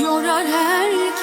yorar herkes.